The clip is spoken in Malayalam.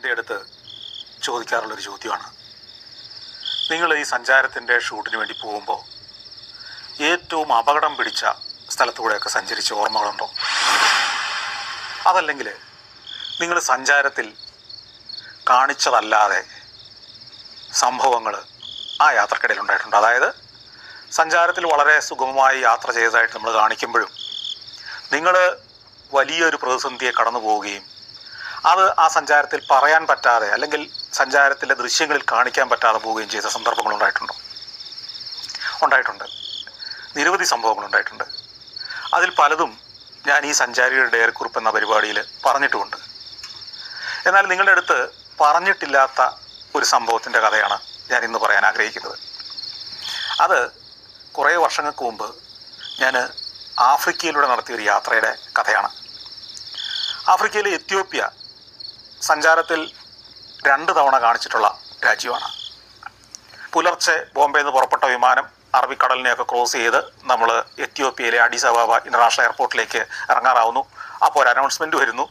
എന്റെ അടുത്ത് ചോദിക്കാറുള്ളൊരു ചോദ്യമാണ്. നിങ്ങൾ ഈ സഞ്ചാരത്തിന്റെ ഷൂട്ടിന് വേണ്ടി പോകുമ്പോൾ ഏറ്റവും അപകടം പിടിച്ച സ്ഥലത്തൂടെയൊക്കെ സഞ്ചരിച്ച ഓർമ്മകളുണ്ടോ? അതല്ലെങ്കിൽ നിങ്ങൾ സഞ്ചാരത്തിൽ കാണിച്ചതല്ലാതെ സംഭവങ്ങൾ ആ യാത്രക്കിടയിൽ ഉണ്ടായിട്ടുണ്ട്? അതായത് സഞ്ചാരത്തിൽ വളരെ സുഗമമായി യാത്ര ചെയ്തതായിട്ട് നമ്മൾ കാണിക്കുമ്പോഴും നിങ്ങൾ വലിയൊരു പ്രതിസന്ധിയെ കടന്നു പോവുകയും അത് ആ സഞ്ചാരത്തിൽ പറയാൻ പറ്റാതെ അല്ലെങ്കിൽ സഞ്ചാരത്തിലെ ദൃശ്യങ്ങളിൽ കാണിക്കാൻ പറ്റാതെ പോവുകയും ചെയ്ത സന്ദർഭങ്ങൾ ഉണ്ടായിട്ടുണ്ട്? ഉണ്ടായിട്ടുണ്ട്. നിരവധി സംഭവങ്ങൾ ഉണ്ടായിട്ടുണ്ട്. അതിൽ പലതും ഞാൻ ഈ സഞ്ചാരിയുടെ ഡയറിക്കുറിപ്പ് എന്ന പരിപാടിയിൽ പറഞ്ഞിട്ടുമുണ്ട്. എന്നാൽ നിങ്ങളുടെ അടുത്ത് പറഞ്ഞിട്ടില്ലാത്ത ഒരു സംഭവത്തിന്റെ കഥയാണ് ഞാൻ ഇന്ന് പറയാൻ ആഗ്രഹിക്കുന്നത്. അത് കുറേ വർഷങ്ങൾക്ക് മുമ്പ് ഞാൻ ആഫ്രിക്കയിലൂടെ നടത്തിയ ഒരു യാത്രയുടെ കഥയാണ്. ആഫ്രിക്കയിലെ എത്യോപ്യ സഞ്ചാരത്തിൽ രണ്ട് തവണ കാണിച്ചിട്ടുള്ള രാജ്യമാണ്. പുലർച്ചെ ബോംബെയിൽ നിന്ന് പുറപ്പെട്ട വിമാനം അറബിക്കടലിനെയൊക്കെ ക്രോസ് ചെയ്ത് നമ്മൾ എത്യോപ്യയിലെ അഡിസബാബ ഇന്റർനാഷണൽ എയർപോർട്ടിലേക്ക് ഇറങ്ങാറാവുന്നു. അപ്പോൾ ഒരു അനൗൺസ്മെന്റ് വരുന്നു.